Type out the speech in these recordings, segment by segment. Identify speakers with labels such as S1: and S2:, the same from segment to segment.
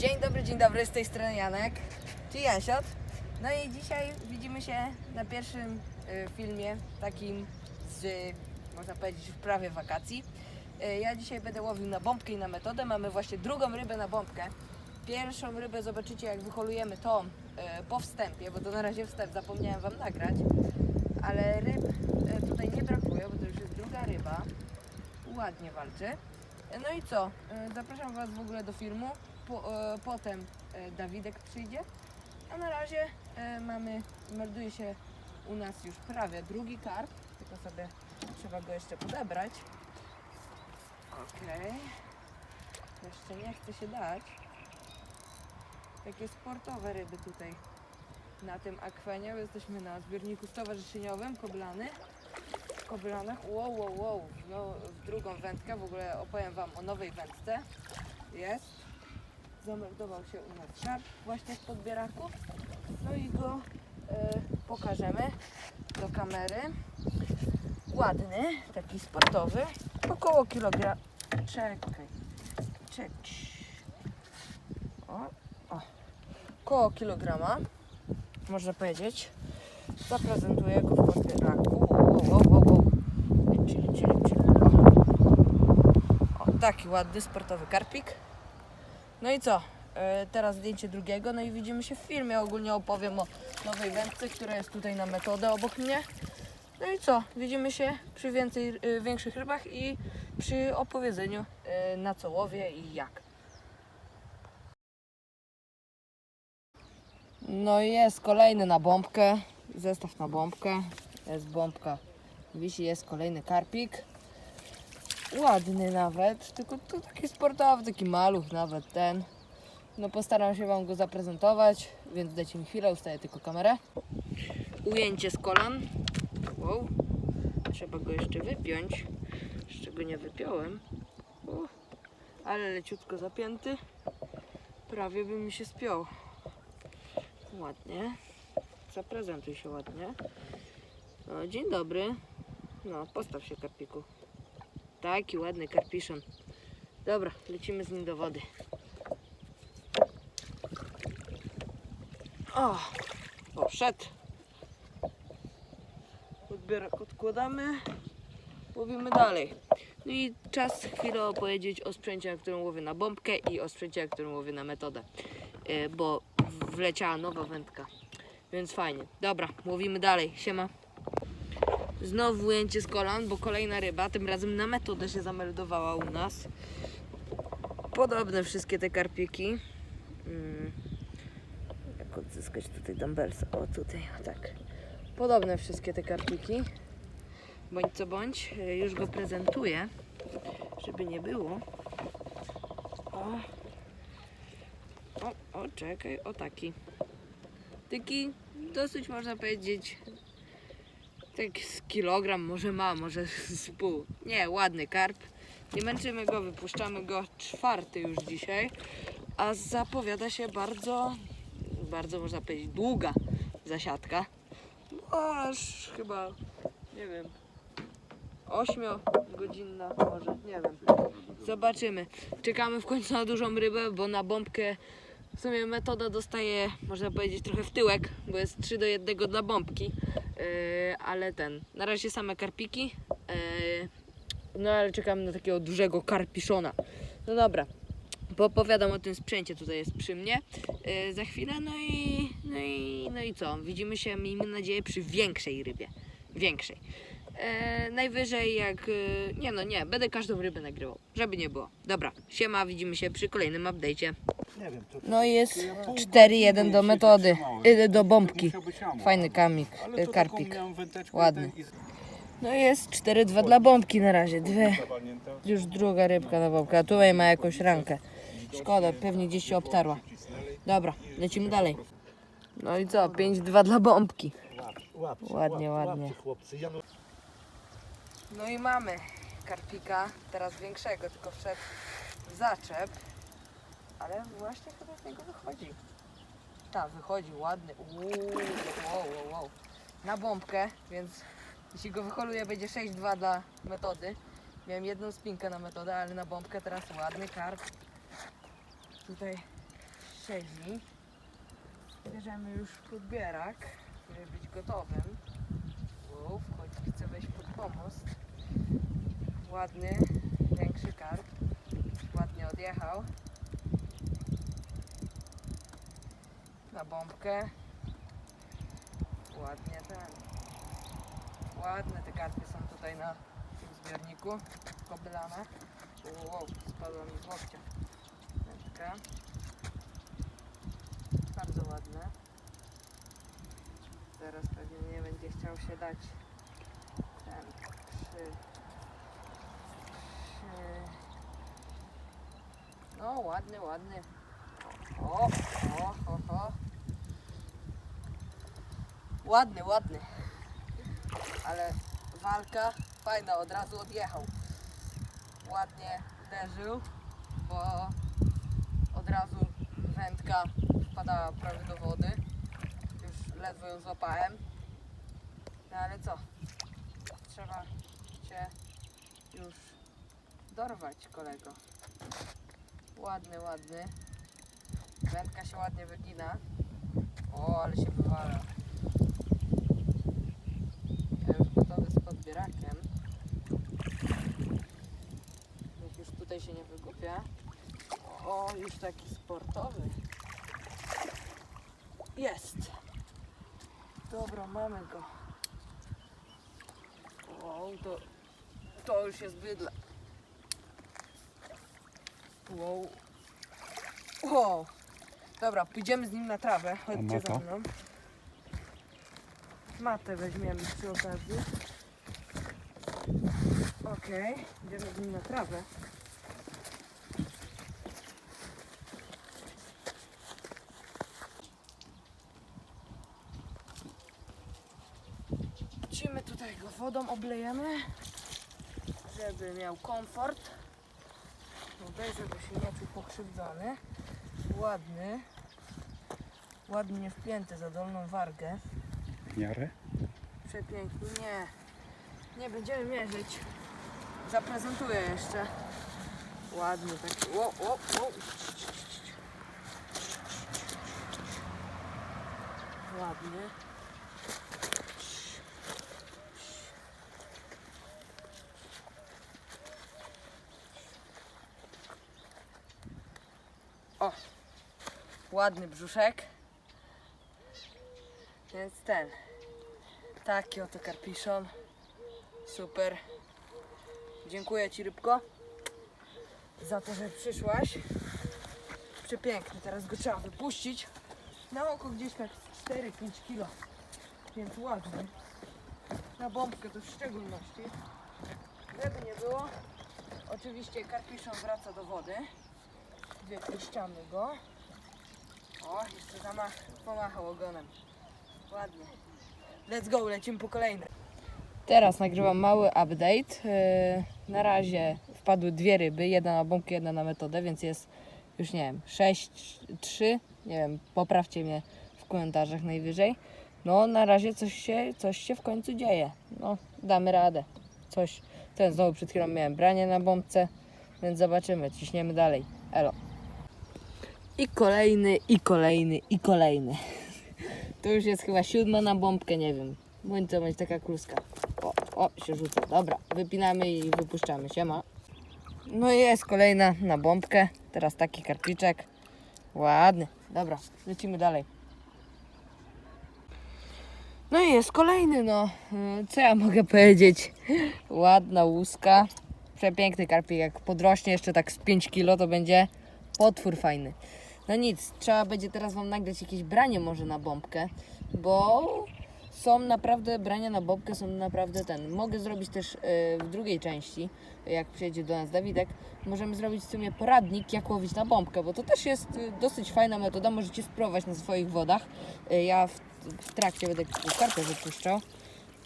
S1: Dzień dobry, dzień dobry, z tej strony Janek, czy Jansiot. No i dzisiaj widzimy się na pierwszym y, filmie, takim z, można powiedzieć, już prawie wakacji. Y, ja dzisiaj będę łowił na bombkę i na metodę. Mamy właśnie drugą rybę na bombkę. Pierwszą rybę zobaczycie jak wyholujemy tą y, po wstępie, bo to na razie wstęp, zapomniałem Wam nagrać. Ale ryb y, tutaj nie brakuje, bo to już jest druga ryba. Ładnie walczy. No i co? E, Zapraszam Was w ogóle do filmu. Po, e, potem e, Dawidek przyjdzie. A na razie e, mamy, melduje się u nas już prawie drugi karp. Tylko sobie trzeba go jeszcze podebrać. Okej. Jeszcze nie chce się dać. Takie sportowe ryby tutaj na tym akwenie. Jesteśmy na zbiorniku stowarzyszeniowym Koblany. Koblanach. Wow, wow, wow. No, w drugą wędkę. W ogóle opowiem Wam o nowej wędce. Jest. Zameldował się u nas szarp właśnie w podbieraku. No i go e, pokażemy do kamery. Ładny, taki sportowy. Około kilogram. Czekaj. Czekaj. O, o. Koło kilograma. Można powiedzieć. Zaprezentuję go w podbieraku. Wow, wow, wow, wow. Czyli, czyli, czyli. O. o, taki ładny sportowy karpik. No i co? E, teraz zdjęcie drugiego, no i widzimy się w filmie. Ogólnie opowiem o nowej wędce, która jest tutaj na metodę obok mnie. No i co? Widzimy się przy więcej, e, większych rybach i przy opowiedzeniu e, na co łowię i jak. No i jest kolejny na bombkę. Zestaw na bombkę. Jest bombka. Wisi jest kolejny karpik. Ładny nawet, tylko to taki sportowy, taki maluch nawet ten. No postaram się Wam go zaprezentować, więc dajcie mi chwilę, ustawię tylko kamerę. Ujęcie z kolan. Wow. Trzeba go jeszcze wypiąć. Jeszcze go nie wypiąłem. O, ale leciutko zapięty. Prawie by mi się spiął. Ładnie. Zaprezentuj się ładnie. O, dzień dobry. No, postaw się karpiku. Taki ładny karpiszon. Dobra, lecimy z nim do wody. O, poszedł. Odbierak odkładamy. Łowimy dalej. No i czas chwilę opowiedzieć o sprzęcie, na którym łowię na bombkę i o sprzęcie, na którym łowię na metodę. E, bo wleciała nowa wędka. Więc fajnie. Dobra, łowimy dalej. Siema. Znowu ujęcie z kolan, bo kolejna ryba, tym razem na metodę się zameldowała u nas. Podobne wszystkie te karpiki. Mm. Jak odzyskać tutaj dumbbellsa? O, tutaj, o tak. Podobne wszystkie te karpiki. Bądź co bądź, y, już go prezentuję, żeby nie było. O, o, o czekaj, o taki. Taki dosyć można powiedzieć tak z kilogram, może ma, może z pół. Nie, ładny karp. Nie męczymy go, wypuszczamy go czwarty już dzisiaj. A zapowiada się bardzo, bardzo można powiedzieć długa zasiadka. Aż chyba, nie wiem, 8-godzinna może, nie wiem. Zobaczymy. Czekamy w końcu na dużą rybę, bo na bombkę w sumie metoda dostaje, można powiedzieć, trochę w tyłek, bo jest 3 do 1 dla bombki. Yy, ale ten, na razie same karpiki. Yy, no ale czekamy na takiego dużego karpiszona. No dobra, poopowiadam o tym sprzęcie, tutaj jest przy mnie yy, za chwilę. No i, no, i, no i co? Widzimy się, miejmy nadzieję, przy większej rybie. Większej. Yy, najwyżej jak. Yy, nie no, nie, będę każdą rybę nagrywał, żeby nie było. Dobra, siema, widzimy się przy kolejnym update'cie.
S2: Nie wiem, co to
S1: No i jest
S2: Ja pół
S1: 4-1
S2: godziny
S1: do metody, yy, do bombki. Fajny kamik,
S2: to
S1: karpik. Ładny. No i jest 4-2 dla bombki na razie. Dwie. Już druga rybka na bombkę. A tutaj ma jakąś rankę. Szkoda, pewnie gdzieś się obtarła. Dobra, lecimy dalej. No i co? 5-2 dla bombki. Ładnie, ładnie.
S2: chłopcy. No...
S1: I mamy karpika, teraz większego, tylko wszedł w zaczep. Ale właśnie chyba z niego wychodzi. Tak, wychodzi, ładny. Uuu, wow, wow, wow. Na bombkę, więc jeśli go wyholuje będzie 6-2 dla metody. Miałem jedną spinkę na metodę, ale na bombkę teraz ładny karp. Tutaj rzeźni. Bierzemy już podbierak, żeby być gotowym. Wow, chcę wejść pod pomost. Ładny, większy karp. Ładnie odjechał. Na bombkę. Ładnie ten. Ładne te karpy są tutaj na tym zbiorniku. Kobylane. Wow, spadła mi z łokcia. Bardzo ładne. Teraz pewnie nie będzie chciał się dać. No ładny, ładny. O, o, o, o. Ładny, ładny. Ale walka fajna, od razu odjechał. Ładnie uderzył, bo od razu wędka wpadała prawie do wody. Już ledwo ją złapałem. No ale co? Trzeba cię już dorwać, kolego. Ładny, ładny. Wędka się ładnie wygina. O, ale się wywala. Ja już gotowy z podbierakiem. Już tutaj się nie wygłupia. O, już taki sportowy. Jest. Dobra, mamy go. Wow, to, to już jest bydle. Wow. Wow. Dobra, pójdziemy z nim na trawę. Chodźcie
S3: mata?
S1: za mną. Matę weźmiemy przy okazji. Okej, idziemy z nim na trawę. Wrócimy tutaj go wodą, oblejemy, żeby miał komfort. Tutaj, żeby się nie czuł pokrzywdzony. Ładny. Ładnie wpięty za dolną wargę.
S3: W miarę?
S1: Przepiękny. Nie. Nie będziemy mierzyć. Zaprezentuję jeszcze. Ładnie taki. O, o, o. Ładnie. O. Ładny brzuszek. Więc ten. Taki oto karpiszon. Super. Dziękuję Ci rybko za to, że przyszłaś. Przepiękny. Teraz go trzeba wypuścić. Na oko gdzieś tak 4-5 kilo. Więc ładny. Na bombkę to w szczególności. Żeby nie było. Oczywiście karpiszon wraca do wody. Wypuszczamy go. O, jeszcze zamach, pomachał ogonem. Ładnie. Let's go, lecimy po kolejne. Teraz nagrywam mały update. Yy, Na razie wpadły dwie ryby, jedna na bombkę, jedna na metodę, więc jest już nie wiem, 6, 3, nie wiem, poprawcie mnie w komentarzach najwyżej. No na razie coś się, coś się w końcu dzieje. No, damy radę. Coś, ten znowu przed chwilą miałem branie na bombce, więc zobaczymy, ciśniemy dalej. Elo. I kolejny, i kolejny, i kolejny. To już jest chyba siódma na bombkę, nie wiem. Bądź to będzie taka kluska. O, o, się rzuca. Dobra, wypinamy i wypuszczamy. Siema. No i jest kolejna na bombkę. Teraz taki karpiczek. Ładny. Dobra, lecimy dalej. No i jest kolejny, no. Y, Co ja mogę powiedzieć? Ładna łuska. Przepiękny karpik. Jak podrośnie jeszcze tak z 5 kilo, to będzie potwór fajny. No nic, trzeba będzie teraz Wam nagrać jakieś branie może na bombkę, bo są naprawdę, brania na bombkę są naprawdę ten. Mogę zrobić też y, w drugiej części, jak przyjedzie do nas Dawidek, możemy zrobić w sumie poradnik, jak łowić na bombkę, bo to też jest y, dosyć fajna metoda, możecie spróbować na swoich wodach. Y, ja w, w trakcie będę kartę wypuszczał.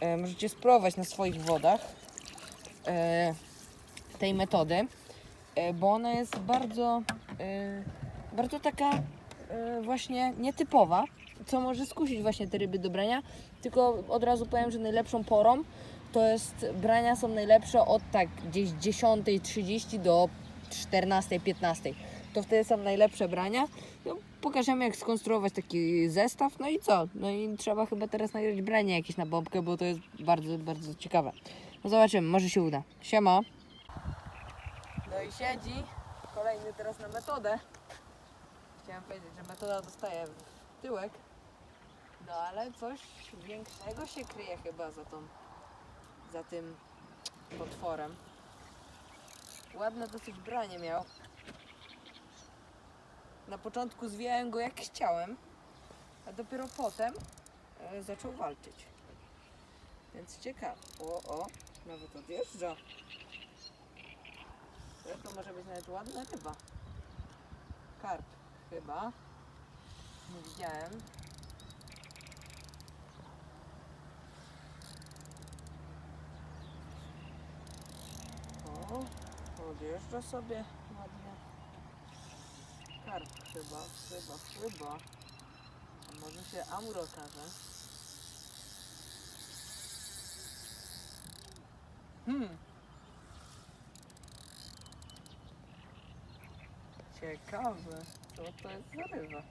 S1: Y, możecie spróbować na swoich wodach y, tej metody, y, bo ona jest bardzo, y, bardzo taka y, właśnie nietypowa, co może skusić właśnie te ryby do brania. Tylko od razu powiem, że najlepszą porą to jest brania są najlepsze od tak gdzieś 10.30 do 14.15. to wtedy są najlepsze brania. No, pokażemy jak skonstruować taki zestaw, no i co? No i trzeba chyba teraz nagrać branie jakieś na bombkę, bo to jest bardzo, bardzo ciekawe. No zobaczymy, może się uda. Siema. No i siedzi. Kolejny teraz na metodę. Chciałem powiedzieć, że metoda dostaje w tyłek. No ale coś większego się kryje chyba za tą, za tym potworem. Ładne dosyć branie miał. Na początku zwijałem go jak chciałem, a dopiero potem e, zaczął walczyć. Więc ciekawe. O, o, nawet odjeżdża. To może być nawet ładna ryba. Karp chyba. Nie widziałem. O, odjeżdża sobie ładnie. Karp chyba, chyba, chyba. A może się amur okaże. Hmm. Ciekawe, co to jest za ryba.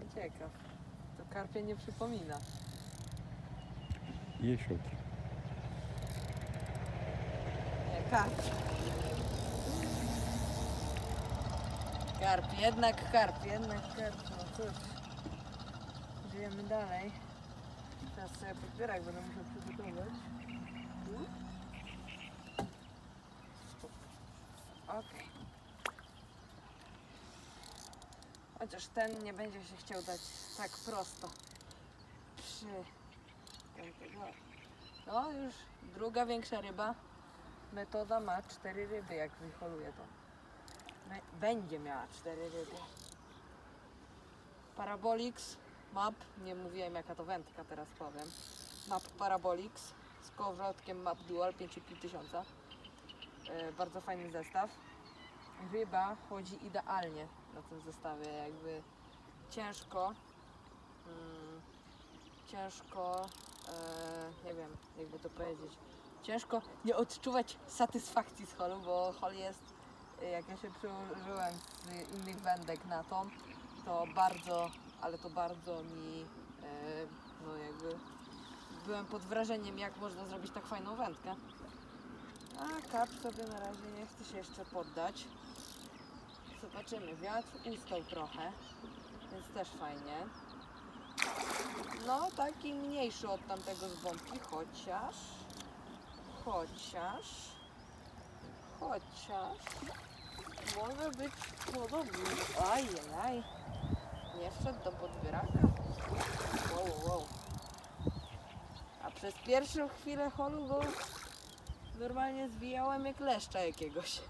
S1: Jestem ciekaw. To karpie nie przypomina.
S3: Jesiot.
S1: Nie, karp. Karp, jednak karp, jednak karp. No cóż. Żyjemy dalej. Teraz sobie podbierak będę musiał przygotować. Okej. Chociaż ten nie będzie się chciał dać tak prosto. Przy. No już druga większa ryba. Metoda ma cztery ryby, jak wyholuje to. Będzie miała cztery ryby. Parabolix, map, nie mówiłem jaka to wędka, teraz powiem. Map Parabolix z kołowrotkiem Map Dual 5500. E, bardzo fajny zestaw. Ryba chodzi idealnie na tym zestawie, jakby ciężko. Mm, ciężko, e, nie wiem jakby to powiedzieć, ciężko nie odczuwać satysfakcji z holu, bo hol jest, jak ja się przyłożyłem z innych wędek na tą, to bardzo, ale to bardzo mi, e, no jakby, byłem pod wrażeniem, jak można zrobić tak fajną wędkę. A kap sobie na razie nie chce się jeszcze poddać. Zobaczymy, wiatr ustał trochę, więc też fajnie. No, taki mniejszy od tamtego z bombki, chociaż, chociaż, chociaż, może być podobny. Ajajaj, nie wszedł do podbieraka. Wow, wow. A przez pierwszą chwilę holu go normalnie zwijałem jak leszcza jakiegoś.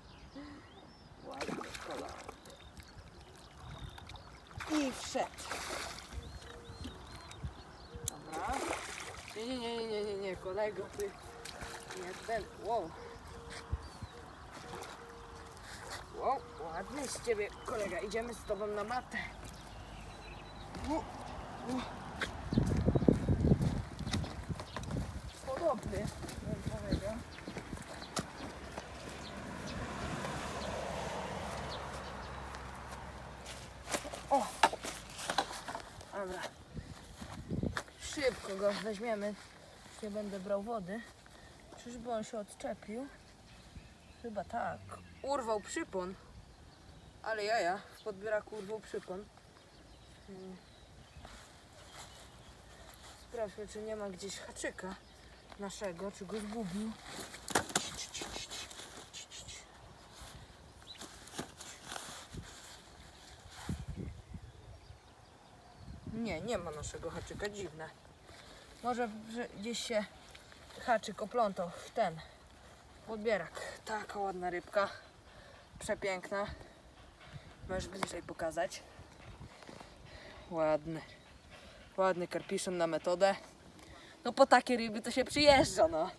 S1: Ładny kolor. I wszedł. Dobra. Nie, nie, nie, nie, nie, nie, kolego, ty. Nie ten. Wow. Wow, ładny z ciebie kolega. Idziemy z tobą na matę. U. Podobny, bym powiedział. O! Dobra. Szybko go weźmiemy. Nie będę brał wody. Czyżby on się odczepił? Chyba tak. Urwał przypon. Ale jaja, w podbieraku urwał przypon. Hmm. Sprawdźmy, czy nie ma gdzieś haczyka naszego, czy go zgubił. Nie, nie ma naszego haczyka, dziwne. Może że gdzieś się haczyk oplątał w ten podbierak. Taka ładna rybka, przepiękna. Możesz bliżej pokazać. Ładny, ładny karpiszon na metodę. No po takie ryby to się przyjeżdża, no.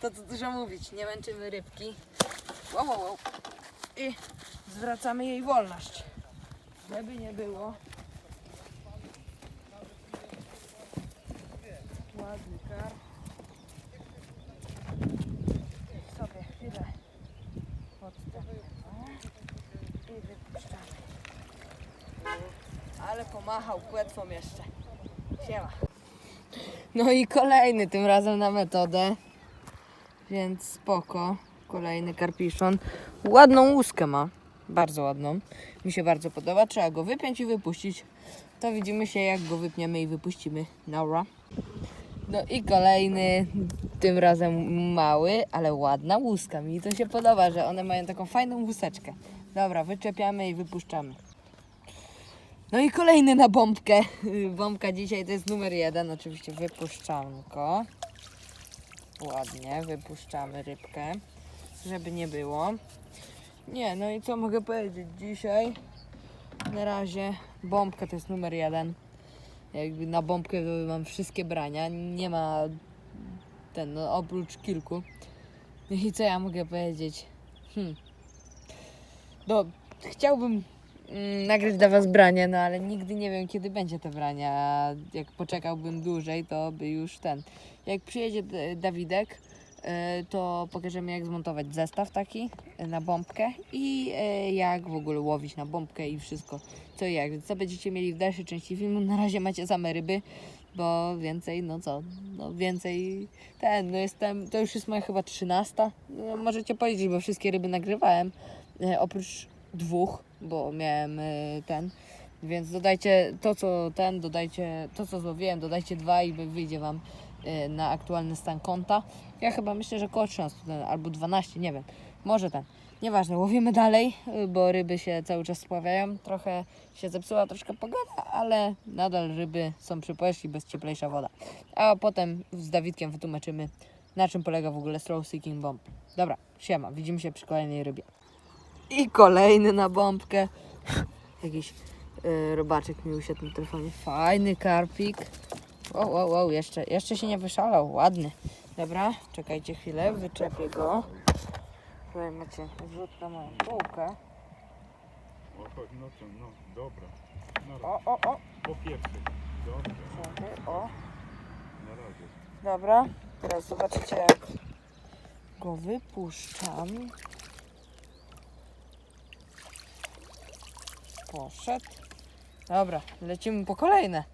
S1: To co dużo mówić, nie męczymy rybki. Wow, wow, wow. I zwracamy jej wolność. Żeby nie było. Ładny karp. Sobie chwilę odstępujemy. I I wypuszczamy. Ale pomachał płetwą jeszcze. Siema. No i kolejny, tym razem na metodę. Więc spoko. Kolejny karpiszon. Ładną łuskę ma. Bardzo ładną. Mi się bardzo podoba. Trzeba go wypiąć i wypuścić. To widzimy się jak go wypniemy i wypuścimy. Naura. No i kolejny, tym razem mały, ale ładna łuska. Mi to się podoba, że one mają taką fajną łuseczkę. Dobra, wyczepiamy i wypuszczamy. No i kolejny na bombkę. Bombka dzisiaj to jest numer jeden. Oczywiście wypuszczamy go. Ładnie, wypuszczamy rybkę, żeby nie było. Nie, no i co mogę powiedzieć dzisiaj? Na razie bombka to jest numer jeden. Jakby na bombkę mam wszystkie brania. Nie ma ten, no, oprócz kilku. No i co ja mogę powiedzieć? Hmm. No, chciałbym mm, nagrać dla Was branie, no ale nigdy nie wiem, kiedy będzie te brania. Jak poczekałbym dłużej, to by już ten. Jak przyjedzie Dawidek, e, to pokażemy, jak zmontować zestaw taki e, na bombkę i e, jak w ogóle łowić na bombkę i wszystko, co i jak. Co będziecie mieli w dalszej części filmu. Na razie macie same ryby, bo więcej, no co, no więcej ten, no jestem, to już jest moja chyba trzynasta. No, możecie powiedzieć, bo wszystkie ryby nagrywałem, oprócz dwóch, bo miałem e, ten. Więc dodajcie to, co ten, dodajcie to, co złowiłem, dodajcie dwa i wyjdzie Wam e, na aktualny stan konta. Ja chyba myślę, że koło 13 ten, albo 12, nie wiem. Może ten. Nieważne, łowimy dalej, y, bo ryby się cały czas spławiają. Trochę się zepsuła troszkę pogoda, ale nadal ryby są przy powierzchni, bez cieplejsza woda. A potem z Dawidkiem wytłumaczymy, na czym polega w ogóle Slow Seeking Bomb. Dobra, siema, widzimy się przy kolejnej rybie. I kolejny na bombkę. Jakiś y, robaczek mi usiadł na telefonie. Fajny karpik. Wow, wow, wow, jeszcze, jeszcze się nie wyszalał, ładny. Dobra, czekajcie chwilę, wyczepię go. Tutaj macie wrzut na moją bułkę.
S3: O, chodź, no no, dobra. Na razie.
S1: O, o, o,
S3: Po pierwszej. Dobra,
S1: czekaj, o.
S3: na razie.
S1: Dobra, teraz zobaczycie jak go wypuszczam. Poszedł. Dobra, lecimy po kolejne.